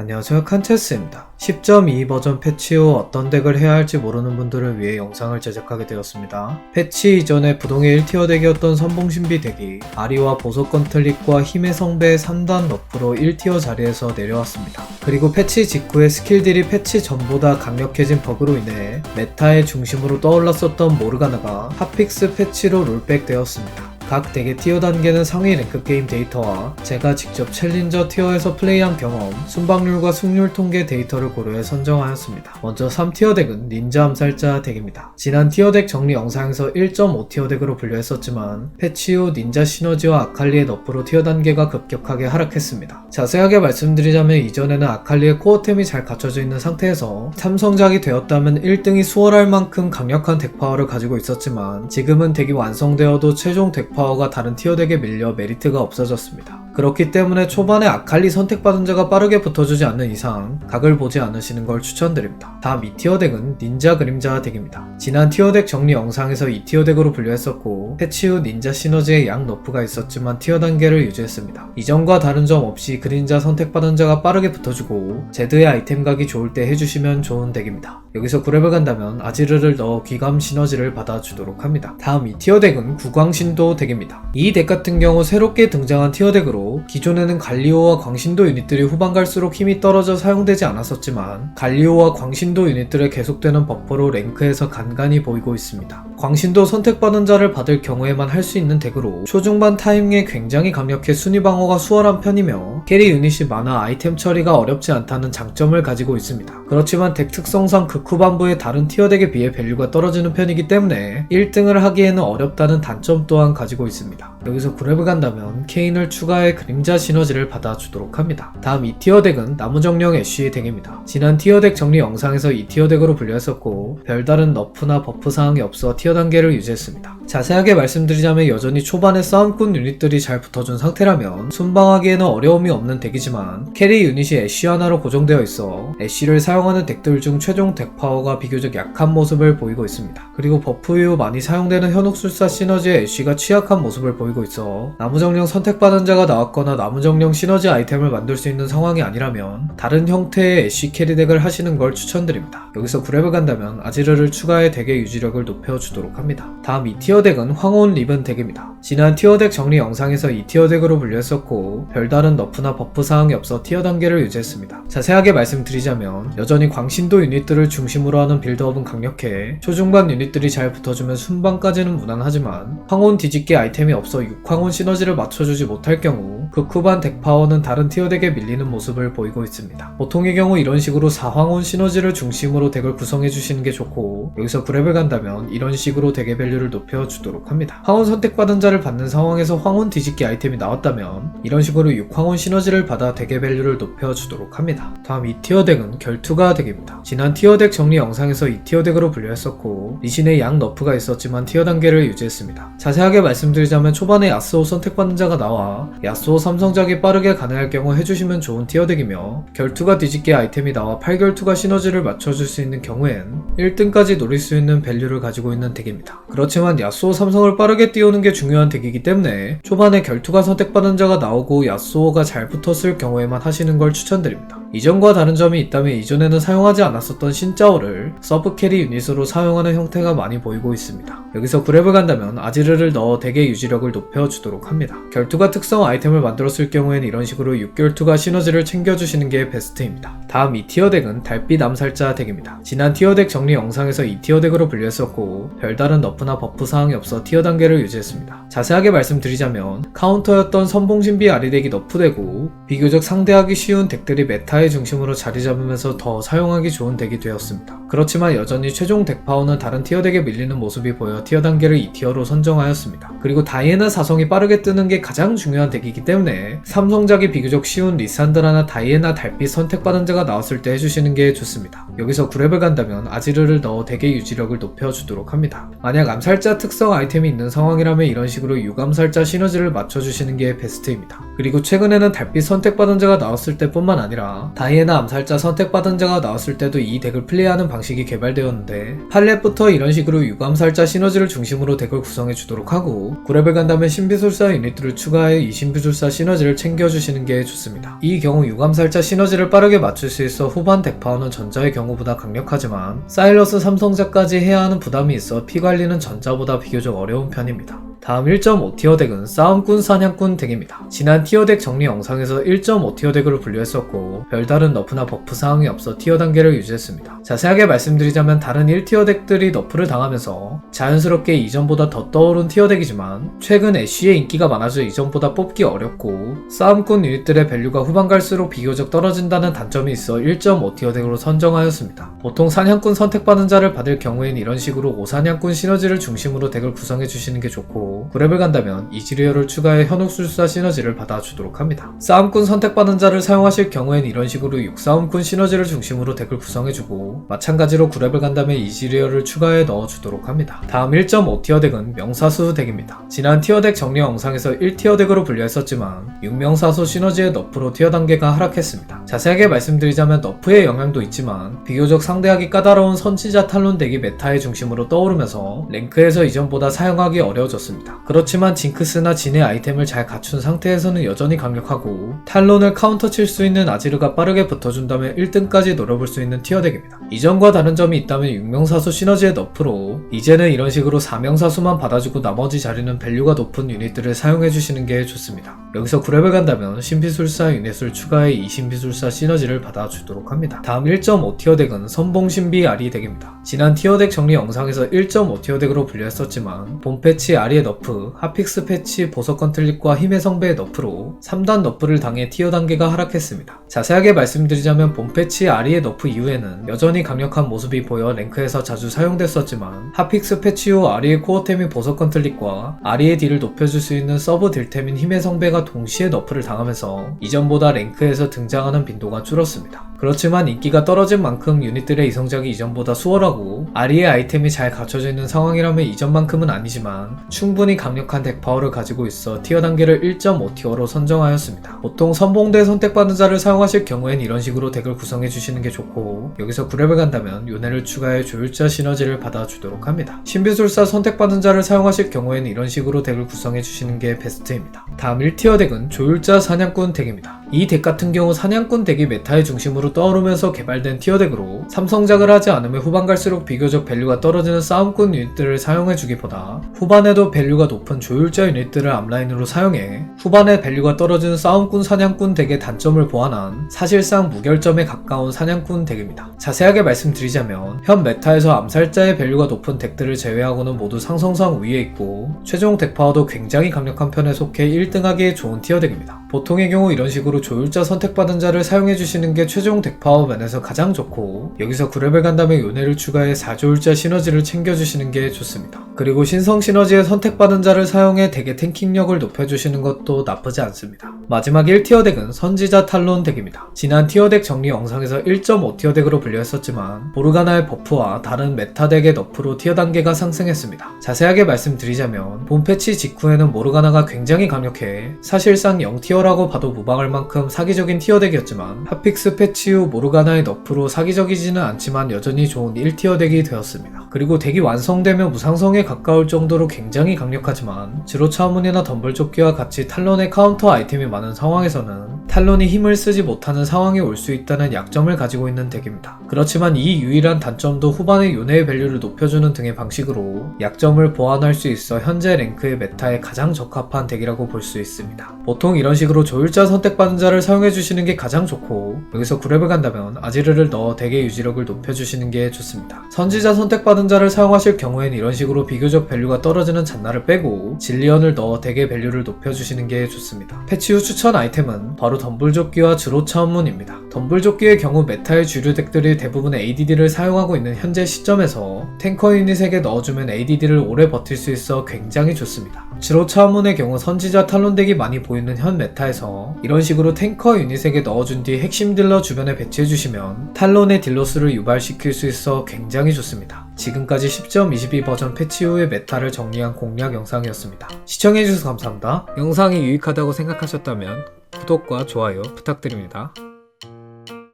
안녕하세요 칸체스입니다. 10.2 버전 패치 후 어떤 덱을 해야 할지 모르는 분들을 위해 영상을 제작하게 되었습니다. 패치 이전에 부동의 1티어 덱이었던 선봉신비 덱이 아리와 보석권 틀릭과 힘의 성배의 3단 너프로 1티어 자리에서 내려왔습니다. 그리고 패치 직후에 스킬들이 패치 전보다 강력해진 버그로 인해 메타의 중심으로 떠올랐었던 모르가나가 핫픽스 패치로 롤백 되었습니다. 각 덱의 티어 단계는 상위 랭크 게임 데이터와 제가 직접 챌린저 티어에서 플레이한 경험, 순방률과 승률 통계 데이터를 고려해 선정하였습니다. 먼저 3티어 덱은 닌자 암살자 덱입니다. 지난 티어 덱 정리 영상에서 1.5티어 덱으로 분류했었지만 패치 후 닌자 시너지와 아칼리의 너프로 티어 단계가 급격하게 하락했습니다. 자세하게 말씀드리자면 이전에는 아칼리의 코어템이 잘 갖춰져 있는 상태에서 삼성작이 되었다면 1등이 수월할 만큼 강력한 덱 파워를 가지고 있었지만 지금은 덱이 완성되어도 최종 덱 파워 가 다른 티어 덱에 밀려 메리트가 없어졌습니다. 그렇기 때문에 초반에 아칼리 선택받은 자가 빠르게 붙어주지 않는 이상 각을 보지 않으시는 걸 추천드립니다. 다음 2티어 덱은 닌자 그림자 덱입니다. 지난 티어 덱 정리 영상에서 2티어 덱으로 분류했었고 패치 후 닌자 시너지의 양 너프가 있었지만 티어 단계를 유지했습니다. 이전과 다른 점 없이 그림자 선택받은 자가 빠르게 붙어주고 제드의 아이템 각이 좋을 때 해주시면 좋은 덱입니다. 여기서 구랩을 간다면 아지르를 넣어 귀감 시너지를 받아주도록 합니다. 다음 2티어 덱은 구광신도 덱입니다. 이 덱 같은 경우 새롭게 등장한 티어 덱으로 기존에는 갈리오와 광신도 유닛들이 후반 갈수록 힘이 떨어져 사용되지 않았었지만 갈리오와 광신도 유닛들의 계속되는 버퍼로 랭크에서 간간히 보이고 있습니다. 광신도 선택받은 자를 받을 경우에만 할 수 있는 덱으로 초중반 타이밍에 굉장히 강력해 순위 방어가 수월한 편이며 캐리 유닛이 많아 아이템 처리가 어렵지 않다는 장점을 가지고 있습니다. 그렇지만 덱 특성상 극후반부의 다른 티어 덱에 비해 밸류가 떨어지는 편이기 때문에 1등을 하기에는 어렵다는 단점 또한 가지고 있습니다. 여기서 구랩을 간다면 케인을 추가해 그림자 시너지를 받아 주도록 합니다. 다음 2티어 덱은 나무정령 애쉬 덱입니다. 지난 티어 덱 정리 영상에서 2티어 덱으로 분류했었고 별다른 너프나 버프 사항이 없어 티어 단계를 유지했습니다. 자세하게 말씀드리자면 여전히 초반에 싸움꾼 유닛들이 잘 붙어준 상태라면 순방하기에는 어려움이 없는 덱이지만 캐리 유닛이 애쉬 하나로 고정되어 있어 애쉬를 사용하는 덱들 중 최종 덱 파워가 비교적 약한 모습을 보이고 있습니다. 그리고 버프 이후 많이 사용되는 현혹술사 시너지의 애쉬가 취약한 모습을 보이고 있어 나무정령 선택받은 자가 나 왔거나 나무정령 시너지 아이템을 만들 수 있는 상황이 아니라면 다른 형태의 애쉬 캐리 덱을 하시는 걸 추천드립니다. 여기서 구랩을 간다면 아지르를 추가해 덱의 유지력을 높여주도록 합니다. 다음 2티어 덱은 황혼 리븐 덱입니다. 지난 티어 덱 정리 영상에서 2티어 덱으로 분류했었고 별다른 너프나 버프 사항이 없어 티어 단계를 유지했습니다. 자세하게 말씀드리자면 여전히 광신도 유닛들을 중심으로 하는 빌드업은 강력해 초중반 유닛들이 잘 붙어주면 순방까지는 무난하지만 황혼 뒤집기 아이템이 없어 6황혼 시너지를 맞춰주지 못할 경우 극후반 덱 파워는 다른 티어 덱에 밀리는 모습을 보이고 있습니다. 보통의 경우 이런 식으로 4황혼 시너지를 중심으로 덱을 구성해 주시는 게 좋고 여기서 구랩을 간다면 이런 식으로 덱의 밸류를 높여 주도록 합니다. 황혼 선택받은 자를 받는 상황에서 황혼 뒤집기 아이템이 나왔다면 이런 식으로 6황혼 시너지를 받아 덱의 밸류를 높여 주도록 합니다. 다음 2티어 덱은 결투가 덱입니다. 지난 티어 덱 정리 영상에서 2티어 덱으로 분류했었고 리신의 양 너프가 있었지만 티어 단계를 유지했습니다. 자세하게 말씀드리자면 초반에 야스오 선택받는 자가 나와 야스 오 삼성작이 빠르게 가능할 경우 해주시면 좋은 티어 덱이며 결투가 뒤집기 아이템이 나와 8결투가 시너지를 맞춰줄 수 있는 경우엔 1등까지 노릴 수 있는 밸류를 가지고 있는 덱입니다. 그렇지만 야스오 삼성을 빠르게 띄우는 게 중요한 덱이기 때문에 초반에 결투가 선택받은 자가 나오고 야스오가 잘 붙었을 경우에만 하시는 걸 추천드립니다. 이전과 다른 점이 있다면 이전에는 사용하지 않았었던 신짜오를 서브 캐리 유닛으로 사용하는 형태가 많이 보이고 있습니다. 여기서 구랩을 간다면 아지르를 넣어 덱의 유지력을 높여주도록 합니다. 결투가 특성 아이템을 만들었을 경우에는 이런 식으로 6결투가 시너지를 챙겨주시는 게 베스트입니다. 다음 2티어 덱은 달빛 암살자 덱입니다. 지난 티어 덱 정리 영상에서 2티어 덱으로 분류했었고 별다른 너프나 버프 사항이 없어 티어 단계를 유지했습니다. 자세하게 말씀드리자면 카운터였던 선봉신비 아리덱이 너프되고 비교적 상대하기 쉬운 덱들이 메타 의 중심으로 자리 잡으면서 더 사용하기 좋은 덱이 되었습니다. 그렇지만 여전히 최종 덱 파워는 다른 티어 덱에 밀리는 모습이 보여 티어 단계를 2티어로 선정하였습니다. 그리고 다이애나 사성이 빠르게 뜨는 게 가장 중요한 덱이기 때문에 삼성작이 비교적 쉬운 리산드라나 다이애나 달빛 선택받은 자가 나왔을 때 해주시는 게 좋습니다. 여기서 구랩을 간다면 아지르를 넣어 덱의 유지력을 높여주도록 합니다. 만약 암살자 특성 아이템이 있는 상황이라면 이런 식으로 유감살자 시너지를 맞춰주시는 게 베스트입니다. 그리고 최근에는 달빛 선택받은 자가 나왔을 때뿐만 아니라 다이애나 암살자 선택받은 자가 나왔을 때도 이 덱을 플레이하는 방식이 방식이 개발되었는데 8렙부터 이런 식으로 유감살자 시너지를 중심으로 덱을 구성해 주도록 하고 9렙을 간다면 신비술사 유닛들을 추가해 이 신비술사 시너지를 챙겨주시는 게 좋습니다. 이 경우 유감살자 시너지를 빠르게 맞출 수 있어 후반 덱 파워는 전자의 경우보다 강력하지만 사일러스 삼성자까지 해야 하는 부담이 있어 피 관리는 전자보다 비교적 어려운 편입니다. 다음 1.5티어 덱은 싸움꾼 사냥꾼 덱입니다. 지난 티어 덱 정리 영상에서 1.5티어 덱으로 분류했었고 별다른 너프나 버프 사항이 없어 티어 단계를 유지했습니다. 자세하게 말씀드리자면 다른 1티어 덱들이 너프를 당하면서 자연스럽게 이전보다 더 떠오른 티어 덱이지만 최근 애쉬의 인기가 많아져 이전보다 뽑기 어렵고 싸움꾼 유닛들의 밸류가 후반 갈수록 비교적 떨어진다는 단점이 있어 1.5티어 덱으로 선정하였습니다. 보통 사냥꾼 선택받은 자를 받을 경우엔 이런 식으로 5사냥꾼 시너지를 중심으로 덱을 구성해 주시는 게 좋고 9렙을 간다면 이지리어를 추가해 현혹술사 시너지를 받아주도록 합니다. 싸움꾼 선택받은 자를 사용하실 경우엔 이런 식으로 6싸움꾼 시너지를 중심으로 덱을 구성해주고 마찬가지로 9렙을 간다면 이지리어를 추가해 넣어주도록 합니다. 다음 1.5티어 덱은 명사수 덱입니다. 지난 티어 덱 정리 영상에서 1티어 덱으로 분류했었지만 6명사수 시너지의 너프로 티어 단계가 하락했습니다. 자세하게 말씀드리자면 너프의 영향도 있지만 비교적 상대하기 까다로운 선지자 탈론 덱이 메타의 중심으로 떠오르면서 랭크에서 이전보다 사용하기 어려워졌습니다. 그렇지만 징크스나 진의 아이템을 잘 갖춘 상태에서는 여전히 강력하고 탈론을 카운터 칠 수 있는 아지르가 빠르게 붙어준다면 1등까지 노려볼 수 있는 티어 덱입니다. 이전과 다른 점이 있다면 6명사수 시너지의 너프로 이제는 이런 식으로 4명사수만 받아주고 나머지 자리는 밸류가 높은 유닛들을 사용해주시는 게 좋습니다. 여기서 9렙을 간다면 신비술사 유닛을 추가해 이 신비술사 시너지를 받아주도록 합니다. 다음 1.5티어 덱은 선봉신비 아리 덱입니다. 지난 티어 덱 정리 영상에서 1.5티어 덱으로 분류했었지만 본 패치 아리의 너프, 핫픽스 패치 보석 컨틀립과 힘의 성배의 너프로 3단 너프를 당해 티어 단계가 하락했습니다. 자세하게 말씀드리자면 본 패치 아리의 너프 이후에는 여전히 강력한 모습이 보여 랭크에서 자주 사용됐었지만 핫픽스 패치 후 아리의 코어템인 보석 컨틀립과 아리의 딜을 높여줄 수 있는 서브 딜템인 힘의 성배가 동시에 너프를 당하면서 이전보다 랭크에서 등장하는 빈도가 줄었습니다. 그렇지만 인기가 떨어진 만큼 유닛들의 이성작이 이전보다 수월하고 아리의 아이템이 잘 갖춰져 있는 상황이라면 이전만큼은 아니지만 충분히 강력한 덱 파워를 가지고 있어 티어 단계를 1.5티어로 선정하였습니다. 보통 선봉대 선택받은 자를 사용하실 경우엔 이런 식으로 덱을 구성해 주시는 게 좋고 여기서 9렙을 간다면 요네를 추가해 조율자 시너지를 받아주도록 합니다. 신비술사 선택받은 자를 사용하실 경우엔 이런 식으로 덱을 구성해 주시는 게 베스트입니다. 다음 1티어 덱은 조율자 사냥꾼 덱입니다. 이 덱 같은 경우 사냥꾼 덱이 메타의 중심으로 떠오르면서 개발된 티어 덱으로 삼성작을 하지 않으면 후반 갈수록 비교적 밸류가 떨어지는 싸움꾼 유닛들을 사용해주기보다 후반에도 밸류가 높은 조율자 유닛들을 앞라인으로 사용해 후반에 밸류가 떨어지는 싸움꾼 사냥꾼 덱의 단점을 보완한 사실상 무결점에 가까운 사냥꾼 덱입니다. 자세하게 말씀드리자면 현 메타에서 암살자의 밸류가 높은 덱들을 제외하고는 모두 상성상 위에 있고 최종 덱 파워도 굉장히 강력한 편에 속해 1등하기에 좋은 티어 덱입니다. 보통의 경우 이런 식으로 조율자 선택받은 자를 사용해 주시는 게 최종 덱 파워 면에서 가장 좋고 여기서 9렙을 간다면 요네를 추가해 4조율자 시너지를 챙겨 주시는 게 좋습니다. 그리고 신성 시너지에 선택받은 자를 사용해 덱의 탱킹력을 높여주시는 것도 나쁘지 않습니다. 마지막 1티어 덱은 선지자 탈론 덱입니다. 지난 티어 덱 정리 영상에서 1.5티어 덱으로 분류했었지만 보르가나의 버프와 다른 메타 덱의 너프로 티어 단계가 상승했습니다. 자세하게 말씀드리자면 본 패치 직후에는 모르가나가 굉장히 강력해 사실상 0티어 라고 봐도 무방할 만큼 사기적인 티어 덱이었지만 핫픽스 패치 후 모르가나의 너프로 사기적이지는 않지만 여전히 좋은 1티어 덱이 되었습니다. 그리고 덱이 완성되면 무상성에 가까울 정도로 굉장히 강력하지만 지로 차문이나 덤블조끼와 같이 탈론의 카운터 아이템이 많은 상황에서는 탈론이 힘을 쓰지 못하는 상황이 올 수 있다는 약점을 가지고 있는 덱입니다. 그렇지만 이 유일한 단점도 후반의 요네의 밸류를 높여주는 등의 방식으로 약점을 보완할 수 있어 현재 랭크의 메타에 가장 적합한 덱이라고 볼 수 있습니다. 보통 이런 식으로 조율자 선택받은 자를 사용해 주시는 게 가장 좋고 여기서 9렙을 간다면 아지르를 넣어 덱의 유지력을 높여주시는 게 좋습니다. 선지자 선택받은 자를 사용하실 경우엔 이런 식으로 비교적 밸류가 떨어지는 잔나를 빼고 진리언을 넣어 덱의 밸류를 높여주시는 게 좋습니다. 패치 후 추천 아이템은 바로 덤블조끼와 주로차문입니다. 덤블조끼의 경우 메타의 주류 덱들이 대부분 ADD를 사용하고 있는 현재 시점에서 탱커 유닛에게 넣어주면 ADD를 오래 버틸 수 있어 굉장히 좋습니다. 지로 차문의 경우 선지자 탈론 덱이 많이 보이는 현 메타에서 이런 식으로 탱커 유닛에게 넣어준 뒤 핵심 딜러 주변에 배치해주시면 탈론의 딜러 수를 유발시킬 수 있어 굉장히 좋습니다. 지금까지 10.22 버전 패치 후의 메타를 정리한 공략 영상이었습니다. 시청해주셔서 감사합니다. 영상이 유익하다고 생각하셨다면 구독과 좋아요 부탁드립니다.